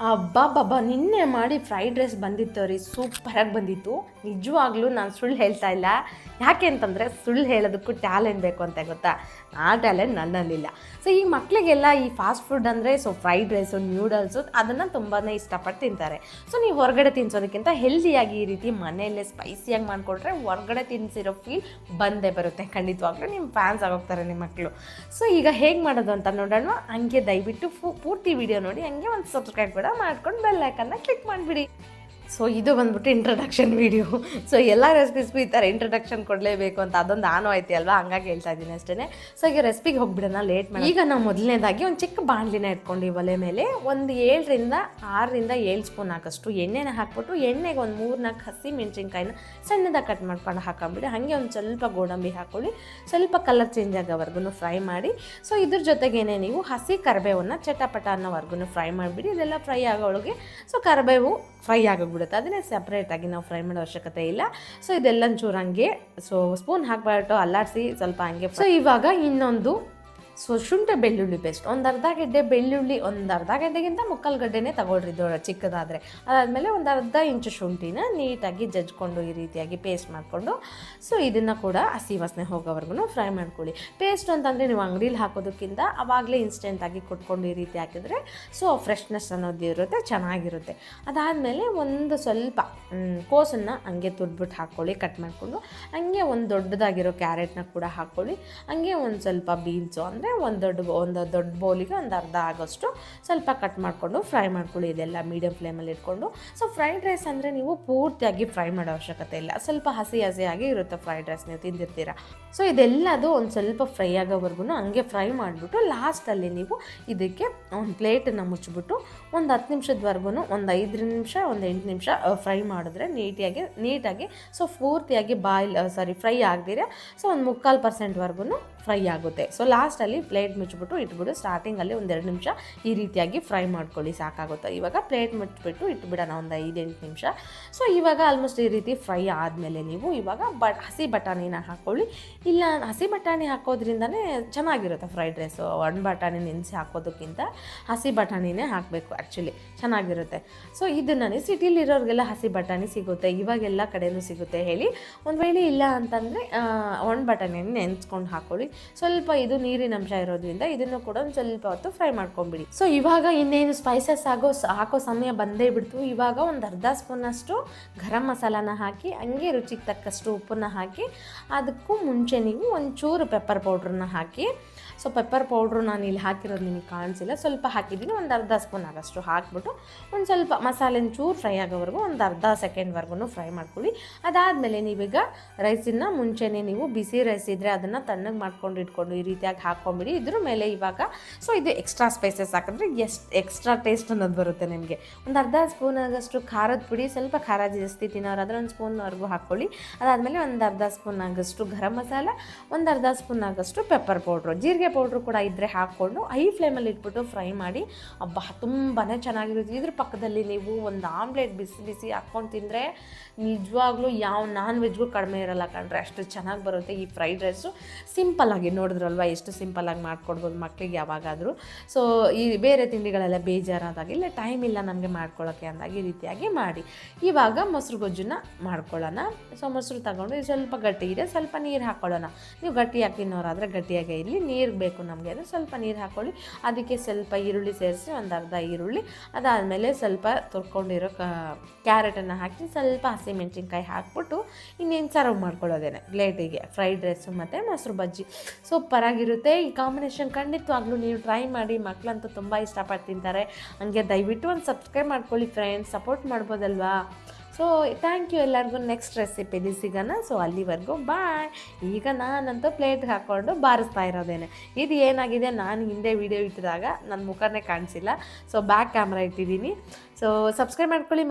ಅಬ್ಬಾ ಬಾಬಾ ನಿನ್ನೆ ಮಾಡಿ ಫ್ರೈಡ್ ರೈಸ್ ಬಂದಿತ್ತು ರೀ. ಸೂಪರಾಗಿ ಬಂದಿತ್ತು. ನಿಜವಾಗ್ಲೂ ನಾನು ಸುಳ್ಳು ಹೇಳ್ತಾ ಇಲ್ಲ. ಯಾಕೆ ಅಂತಂದರೆ ಸುಳ್ಳು ಹೇಳೋದಕ್ಕೂ ಟ್ಯಾಲೆಂಟ್ ಬೇಕು ಅಂತ ಗೊತ್ತಾ? ಆ ಟ್ಯಾಲೆಂಟ್ ನನ್ನಲ್ಲಿಲ್ಲ. ಸೊ ಈ ಮಕ್ಕಳಿಗೆಲ್ಲ ಈ ಫಾಸ್ಟ್ ಫುಡ್ ಅಂದರೆ ಸೊ ಫ್ರೈಡ್ ರೈಸು ನ್ಯೂಡಲ್ಸು ಅದನ್ನು ತುಂಬಾ ಇಷ್ಟಪಟ್ಟು ತಿಂತಾರೆ. ಸೊ ನೀವು ಹೊರಗಡೆ ತಿನ್ಸೋದಕ್ಕಿಂತ ಹೆಲ್ದಿಯಾಗಿ ಈ ರೀತಿ ಮನೆಯಲ್ಲೇ ಸ್ಪೈಸಿಯಾಗಿ ಮಾಡಿಕೊಟ್ರೆ ಹೊರಗಡೆ ತಿನ್ಸಿರೋ ಫೀಲ್ ಬಂದೇ ಬರುತ್ತೆ. ಖಂಡಿತವಾಗ್ಲೂ ನಿಮ್ಮ ಫ್ಯಾನ್ಸ್ ಆಗೋಗ್ತಾರೆ ನಿಮ್ಮ ಮಕ್ಕಳು ಸೊ ಈಗ ಹೇಗೆ ಮಾಡೋದು ಅಂತ ನೋಡೋಣ. ಹಂಗೆ ದಯವಿಟ್ಟು ಪೂರ್ತಿ ವಿಡಿಯೋ ನೋಡಿ. ಹಂಗೆ ಒಂದು ಸಬ್ಸ್ಕ್ರೈಬ್ ಕೂಡ ಮಾಡ್ಕೊಂಡು ಬೆಲ್ ಕ್ಲಿಕ್ ಮಾಡಿಬಿಡಿ. ಸೊ ಇದು ಬಂದ್ಬಿಟ್ಟು ಇಂಟ್ರಡಕ್ಷನ್ ವಿಡಿಯೋ ಸೊ ಎಲ್ಲ ರೆಸಿಪೀಸ್ಗೂ ಈ ಥರ ಇಂಟ್ರಡಕ್ಷನ್ ಕೊಡಲೇಬೇಕು ಅಂತ ಅದೊಂದು ಆನು ಐತಿ ಅಲ್ವಾ? ಹಂಗಾಗಿ ಹೇಳ್ತಾ ಇದ್ದೀನಿ ಅಷ್ಟೇ ಸೊ ಈಗ ರೆಸಿಪಿಗೆ ಹೋಗ್ಬಿಡೋಣ ಲೇಟ್ ಮಾಡಿ ಈಗ ನಾವು ಮೊದಲನೇದಾಗಿ ಒಂದು ಚಿಕ್ಕ ಬಾಣಲಿನ ಇಟ್ಕೊಂಡು ಒಲೆ ಮೇಲೆ ಒಂದು ಏಳರಿಂದ ಆರರಿಂದ ಏಳು ಸ್ಪೂನ್ ಹಾಕಷ್ಟು ಎಣ್ಣೆನ ಹಾಕ್ಬಿಟ್ಟು ಎಣ್ಣೆಗೆ ಒಂದು ಮೂರು ನಾಲ್ಕು ಹಸಿ ಮೆಣಸಿನ್ಕಾಯಿನ ಸಣ್ಣದಾಗಿ ಕಟ್ ಮಾಡ್ಕೊಂಡು ಹಾಕೊಂಬಿಡಿ. ಹಾಗೆ ಒಂದು ಸ್ವಲ್ಪ ಗೋಡಂಬಿ ಹಾಕ್ಕೊಳ್ಳಿ ಸ್ವಲ್ಪ ಕಲರ್ ಚೇಂಜ್ ಆಗೋವರೆಗೂ ಫ್ರೈ ಮಾಡಿ. ಸೊ ಇದ್ರ ಜೊತೆಗೇನೆ ನೀವು ಹಸಿ ಕರಿಬೇವನ್ನು ಚಟಪಟ ಅನ್ನೋವರೆಗೂ ಫ್ರೈ ಮಾಡಿಬಿಡಿ. ಇದೆಲ್ಲ ಫ್ರೈ ಆಗೋಳಿಗೆ ಸೊ ಕರಿಬೇವು ಫ್ರೈ ಆಗೋಗ್ಬಿಡುತ್ತೆ. ಅದನ್ನೇ ಸಪ್ರೇಟಾಗಿ ನಾವು ಫ್ರೈ ಮಾಡೋ ಅವಶ್ಯಕತೆ ಇಲ್ಲ. ಸೊ ಇದೆಲ್ಲ ಚೂರು ಹಂಗೆ ಸೊ ಸ್ಪೂನ್ ಹಾಕ್ಬಿಟ್ಟು ಅಲ್ಲಾಡಿಸಿ ಸ್ವಲ್ಪ ಹಂಗೆ ಸೊ ಇವಾಗ ಇನ್ನೊಂದು ಸೊ ಶುಂಠಿ ಬೆಳ್ಳುಳ್ಳಿ ಪೇಸ್ಟ್ ಒಂದು ಅರ್ಧ ಗೆಡ್ಡೆ ಬೆಳ್ಳುಳ್ಳಿ, ಒಂದು ಅರ್ಧ ಗೆಡ್ಡೆಗಿಂತ ಮುಕ್ಕಾಲು ಗಡ್ಡೆನೇ ತಗೊಳ್ರಿ ದೊಡ್ಡ ಚಿಕ್ಕದಾದರೆ. ಅದಾದಮೇಲೆ ಒಂದು ಅರ್ಧ ಇಂಚು ಶುಂಠಿನ ನೀಟಾಗಿ ಜಜ್ಕೊಂಡು ಈ ರೀತಿಯಾಗಿ ಪೇಸ್ಟ್ ಮಾಡಿಕೊಂಡು ಸೊ ಇದನ್ನು ಕೂಡ ಹಸಿ ವಾಸನೆ ಹೋಗೋವರೆಗೂ ಫ್ರೈ ಮಾಡ್ಕೊಳ್ಳಿ. ಪೇಸ್ಟ್ ಅಂತಂದರೆ ನೀವು ಅಂಗಡೀಲಿ ಹಾಕೋದಕ್ಕಿಂತ ಅವಾಗಲೇ ಇನ್ಸ್ಟೆಂಟಾಗಿ ಕೊಟ್ಕೊಂಡು ಈ ರೀತಿ ಹಾಕಿದ್ರೆ ಸೊ ಫ್ರೆಶ್ನೆಸ್ ಅನ್ನೋದು ಇರುತ್ತೆ, ಚೆನ್ನಾಗಿರುತ್ತೆ. ಅದಾದಮೇಲೆ ಒಂದು ಸ್ವಲ್ಪ ಕೋಸನ್ನು ಹಂಗೆ ತುರ್ಬಿಟ್ಟು ಹಾಕ್ಕೊಳ್ಳಿ ಕಟ್ ಮಾಡಿಕೊಂಡು. ಹಂಗೆ ಒಂದು ದೊಡ್ಡದಾಗಿರೋ ಕ್ಯಾರೆಟ್ನ ಕೂಡ ಹಾಕ್ಕೊಳ್ಳಿ ಹಂಗೆ ಒಂದು ಸ್ವಲ್ಪ ಬೀನ್ಸು ಅಂದರೆ ಒಂದು ದೊಡ್ಡ ಒಂದು ದೊಡ್ಡ ಬೌಲಿಗೆ ಒಂದು ಅರ್ಧ ಆಗೋಷ್ಟು ಸ್ವಲ್ಪ ಕಟ್ ಮಾಡಿಕೊಂಡು ಫ್ರೈ ಮಾಡ್ಕೊಳ್ಳಿ, ಇದೆಲ್ಲ ಮೀಡಿಯಮ್ ಫ್ಲೇಮಲ್ಲಿ ಇಟ್ಕೊಂಡು. ಸೊ ಫ್ರೈಡ್ ರೈಸ್ ಅಂದರೆ ನೀವು ಪೂರ್ತಿಯಾಗಿ ಫ್ರೈ ಮಾಡೋ ಅವಶ್ಯಕತೆ ಇಲ್ಲ. ಸ್ವಲ್ಪ ಹಸಿ ಹಸಿಯಾಗಿ ಇರುತ್ತೆ ಫ್ರೈಡ್ ರೈಸ್ ನೀವು ತಿಂದಿರ್ತೀರ. ಸೊ ಇದೆಲ್ಲದು ಒಂದು ಸ್ವಲ್ಪ ಫ್ರೈ ಆಗೋವರೆಗೂ ಹಂಗೆ ಫ್ರೈ ಮಾಡಿಬಿಟ್ಟು ಲಾಸ್ಟಲ್ಲಿ ನೀವು ಇದಕ್ಕೆ ಒಂದು ಪ್ಲೇಟನ್ನು ಮುಚ್ಚಿಬಿಟ್ಟು ಒಂದು ಹತ್ತು ನಿಮಿಷದವರೆಗೂ ಒಂದು ಐದು ನಿಮಿಷ, ಒಂದು ಎಂಟು ನಿಮಿಷ ಫ್ರೈ ಮಾಡಿದ್ರೆ ನೀಟಾಗಿ ನೀಟಾಗಿ ಸೊ ಪೂರ್ತಿಯಾಗಿ ಬಾಯ್ಲ್ ಸಾರಿ ಫ್ರೈ ಆಗದಿರ. ಸೊ ಒಂದು ಮುಕ್ಕಾಲು ಪರ್ಸೆಂಟ್ವರೆಗೂ ಫ್ರೈ ಆಗುತ್ತೆ. ಸೊ ಲಾಸ್ಟಲ್ಲಿ ಪ್ಲೇಟ್ ಮುಚ್ಚಿಬಿಟ್ಟು ಇಟ್ಬಿಟ್ಟು ಸ್ಟಾರ್ಟಿಂಗಲ್ಲಿ ಒಂದೆರಡು ನಿಮಿಷ ಈ ರೀತಿಯಾಗಿ ಫ್ರೈ ಮಾಡ್ಕೊಳ್ಳಿ, ಸಾಕಾಗುತ್ತೆ. ಇವಾಗ ಪ್ಲೇಟ್ ಮುಚ್ಚಿಬಿಟ್ಟು ಇಟ್ಬಿಡೋಣ, ಒಂದು ಐದು ಎಂಟು ನಿಮಿಷ. ಸೊ ಇವಾಗ ಆಲ್ಮೋಸ್ಟ್ ಈ ರೀತಿ ಫ್ರೈ ಆದಮೇಲೆ ನೀವು ಇವಾಗ ಬಟ್ ಹಸಿ ಬಟಾಣಿನ ಹಾಕ್ಕೊಳ್ಳಿ ಇಲ್ಲ, ಹಸಿ ಬಟಾಣಿ ಹಾಕೋದ್ರಿಂದನೇ ಚೆನ್ನಾಗಿರುತ್ತೆ ಫ್ರೈಡ್ ರೈಸು ಒಣ ಬಟಾಣಿ ನೆನೆಸಿ ಹಾಕೋದಕ್ಕಿಂತ ಹಸಿ ಬಟಾಣಿನೇ ಹಾಕಬೇಕು ಆ್ಯಕ್ಚುಲಿ ಚೆನ್ನಾಗಿರುತ್ತೆ. ಸೊ ಇದನ್ನು ಸಿಟಿಲಿರೋರಿಗೆಲ್ಲ ಹಸಿ ಬಟಾಣಿ ಸಿಗುತ್ತೆ, ಇವಾಗೆಲ್ಲ ಕಡೆಯೂ ಸಿಗುತ್ತೆ ಹೇಳಿ. ಒಂದು ವೇಳೆ ಇಲ್ಲ ಅಂತಂದರೆ ಒಣ ಬಟಾಣಿಯನ್ನು ನೆನೆಸ್ಕೊಂಡು ಹಾಕ್ಕೊಳ್ಳಿ ಸ್ವಲ್ಪ ಇದು ನೀರಿನ ಅಂಶ ಇರೋದ್ರಿಂದ ಇದನ್ನು ಕೂಡ ಒಂದು ಸ್ವಲ್ಪ ಹೊತ್ತು ಫ್ರೈ ಮಾಡ್ಕೊಂಬಿಡಿ. ಸೊ ಇವಾಗ ಇನ್ನೇನು ಸ್ಪೈಸಸ್ ಆಗೋ ಹಾಕೋ ಸಮಯ ಬಂದೇ ಬಿಡ್ತು. ಇವಾಗ ಒಂದು ಅರ್ಧ ಸ್ಪೂನಷ್ಟು ಗರಂ ಮಸಾಲಾನ ಹಾಕಿ, ಹಂಗೆ ರುಚಿಗೆ ತಕ್ಕಷ್ಟು ಉಪ್ಪನ್ನ ಹಾಕಿ, ಅದಕ್ಕೂ ಮುಂಚೆ ನೀವು ಒಂಚೂರು ಪೆಪ್ಪರ್ ಪೌಡ್ರನ್ನ ಹಾಕಿ ಸೊ ಪೆಪ್ಪರ್ ಪೌಡ್ರು ನಾನು ಇಲ್ಲಿ ಹಾಕಿರೋದು ನಿಮಗೆ ಕಾಣಿಸಿಲ್ಲ. ಸ್ವಲ್ಪ ಹಾಕಿದ್ದೀನಿ, ಒಂದು ಅರ್ಧ ಸ್ಪೂನ್ ಆಗಷ್ಟು ಹಾಕ್ಬಿಟ್ಟು ಒಂದು ಸ್ವಲ್ಪ ಮಸಾಲೆನ ಚೂರು ಫ್ರೈ ಆಗೋವರೆಗೂ ಒಂದು ಅರ್ಧ ಸೆಕೆಂಡ್ವರೆಗೂ ಫ್ರೈ ಮಾಡ್ಕೊಳ್ಳಿ. ಅದಾದಮೇಲೆ ನೀವೀಗ ರೈಸನ್ನು ಮುಂಚೆನೇ ನೀವು ಬಿಸಿ ರೈಸ್ ಇದ್ದರೆ ಅದನ್ನು ತಣ್ಣಗೆ ಮಾಡ್ಕೊಂಡು ಇಟ್ಕೊಂಡು ಈ ರೀತಿಯಾಗಿ ಹಾಕ್ಕೊಂಬಿಡಿ. ಇದ್ರ ಮೇಲೆ ಇವಾಗ ಸೊ ಇದು ಎಕ್ಸ್ಟ್ರಾ ಸ್ಪೈಸಸ್ ಹಾಕಿದ್ರೆ ಎಷ್ಟು ಎಕ್ಸ್ಟ್ರಾ ಟೇಸ್ಟ್ ಅನ್ನೋದು ಬರುತ್ತೆ ನಿಮಗೆ. ಒಂದು ಅರ್ಧ ಸ್ಪೂನ್ ಆಗಷ್ಟು ಖಾರದ ಪುಡಿ, ಸ್ವಲ್ಪ ಖಾರ ಜಾಸ್ತಿ ತಿನ್ನೋರಾದ್ರೆ ಒಂದು ಸ್ಪೂನ್ವರೆಗೂ ಹಾಕ್ಕೊಳ್ಳಿ. ಅದಾದಮೇಲೆ ಒಂದು ಅರ್ಧ ಸ್ಪೂನ್ ಆಗಷ್ಟು ಗರಂ ಮಸಾಲ, ಒಂದು ಅರ್ಧ ಸ್ಪೂನ್ ಆಗಷ್ಟು ಪೆಪ್ಪರ್ ಪೌಡ್ರು ಜೀರಿಗೆ ಪೌಡ್ರು ಕೂಡ ಇದ್ದರೆ ಹಾಕ್ಕೊಂಡು ಹೈ ಫ್ಲೇಮಲ್ಲಿ ಇಟ್ಬಿಟ್ಟು ಫ್ರೈ ಮಾಡಿ ಹಬ್ಬ ತುಂಬಾ ಚೆನ್ನಾಗಿರುತ್ತೆ. ಇದ್ರ ಪಕ್ಕದಲ್ಲಿ ನೀವು ಒಂದು ಆಮ್ಲೆಟ್ ಬಿಸಿ ಬಿಸಿ ಹಾಕ್ಕೊಂಡು ತಿಂದರೆ ನಿಜವಾಗ್ಲೂ ಯಾವ ನಾನ್ ವೆಜ್ಗೂ ಕಡಿಮೆ ಇರಲ್ಲ ಕಣ್ರೆ. ಅಷ್ಟು ಚೆನ್ನಾಗಿ ಬರುತ್ತೆ ಈ ಫ್ರೈಡ್ ರೈಸು ಸಿಂಪಲ್ಲಾಗಿ ನೋಡಿದ್ರಲ್ವ ಎಷ್ಟು ಸಿಂಪಲ್ಲಾಗಿ ಮಾಡ್ಕೊಡ್ಬೋದು ಮಕ್ಕಳಿಗೆ ಯಾವಾಗಾದರೂ. ಸೊ ಈ ಬೇರೆ ತಿಂಡಿಗಳೆಲ್ಲ ಬೇಜಾರಾದಾಗ, ಇಲ್ಲ ಟೈಮ್ ಇಲ್ಲ ನಮಗೆ ಮಾಡ್ಕೊಳ್ಳೋಕ್ಕೆ ಅಂದಾಗ ಈ ರೀತಿಯಾಗಿ ಮಾಡಿ. ಇವಾಗ ಮೊಸರು ಗೊಜ್ಜನ್ನ ಮಾಡ್ಕೊಳ್ಳೋಣ. ಸೊ ಮೊಸರು ತಗೊಂಡು ಸ್ವಲ್ಪ ಗಟ್ಟಿ ಇದೆ, ಸ್ವಲ್ಪ ನೀರು ಹಾಕ್ಕೊಳ್ಳೋಣ ನೀವು ಗಟ್ಟಿಯಾಗಿ ತಿನ್ನೋರಾದರೆ ಗಟ್ಟಿಯಾಗೇ ಇರಲಿ, ನೀರು ಬೇಕು ನಮಗೆ ಅಂದರೆ ಸ್ವಲ್ಪ ನೀರು ಹಾಕ್ಕೊಳ್ಳಿ ಅದಕ್ಕೆ ಸ್ವಲ್ಪ ಈರುಳ್ಳಿ ಸೇರಿಸಿ ಒಂದು ಅರ್ಧ ಈರುಳ್ಳಿ. ಅದಾದಮೇಲೆ ಸ್ವಲ್ಪ ತುರ್ಕೊಂಡಿರೋ ಕ್ಯಾರೆಟನ್ನು ಹಾಕಿ ಸ್ವಲ್ಪ ಹಸಿಮೆಣ್ಸಿನ್ಕಾಯಿ ಹಾಕ್ಬಿಟ್ಟು ಇನ್ನೇನು ಸರ್ವ್ ಮಾಡ್ಕೊಳ್ಳೋದೇನೆ. ಪ್ಲೇಟಿಗೆ ಫ್ರೈಡ್ ರೈಸು ಮತ್ತು ಮೊಸರು ಬಜ್ಜಿ. ಸೂಪರಾಗಿರುತ್ತೆ ಈ ಕಾಂಬಿನೇಷನ್ ಖಂಡಿತವಾಗ್ಲೂ ನೀವು ಟ್ರೈ ಮಾಡಿ ಮಕ್ಕಳಂತೂ ತುಂಬ ಇಷ್ಟಪಟ್ಟು ತಿಂತಾರೆ ಹಂಗೆ ದಯವಿಟ್ಟು ಒಂದು ಸಬ್ಸ್ಕ್ರೈಬ್ ಮಾಡ್ಕೊಳ್ಳಿ ಫ್ರೆಂಡ್ಸ್ ಸಪೋರ್ಟ್ ಮಾಡ್ಬೋದಲ್ವಾ? ಸೊ ಥ್ಯಾಂಕ್ ಯು ಎಲ್ಲರಿಗೂ. ನೆಕ್ಸ್ಟ್ ರೆಸಿಪಿಲಿ ಸಿಗೋಣ ಸೊ ಅಲ್ಲಿವರೆಗೂ ಬಾಯ್ ಈಗ ನಾನಂತೂ ಪ್ಲೇಟ್ಗೆ ಹಾಕ್ಕೊಂಡು ಬಾರಿಸ್ತಾ ಇರೋದೇನೆ. ಇದು ಏನಾಗಿದೆ? ನಾನು ಹಿಂದೆ ವೀಡಿಯೋ ಇಟ್ಟಿದಾಗ ನನ್ನ ಮುಖನೇ ಕಾಣಿಸಿಲ್ಲ. ಸೊ ಬ್ಯಾಕ್ ಕ್ಯಾಮ್ರಾ ಇಟ್ಟಿದ್ದೀನಿ. ಸೊ ಸಬ್ಸ್ಕ್ರೈಬ್ ಮಾಡ್ಕೊಳ್ಳಿ.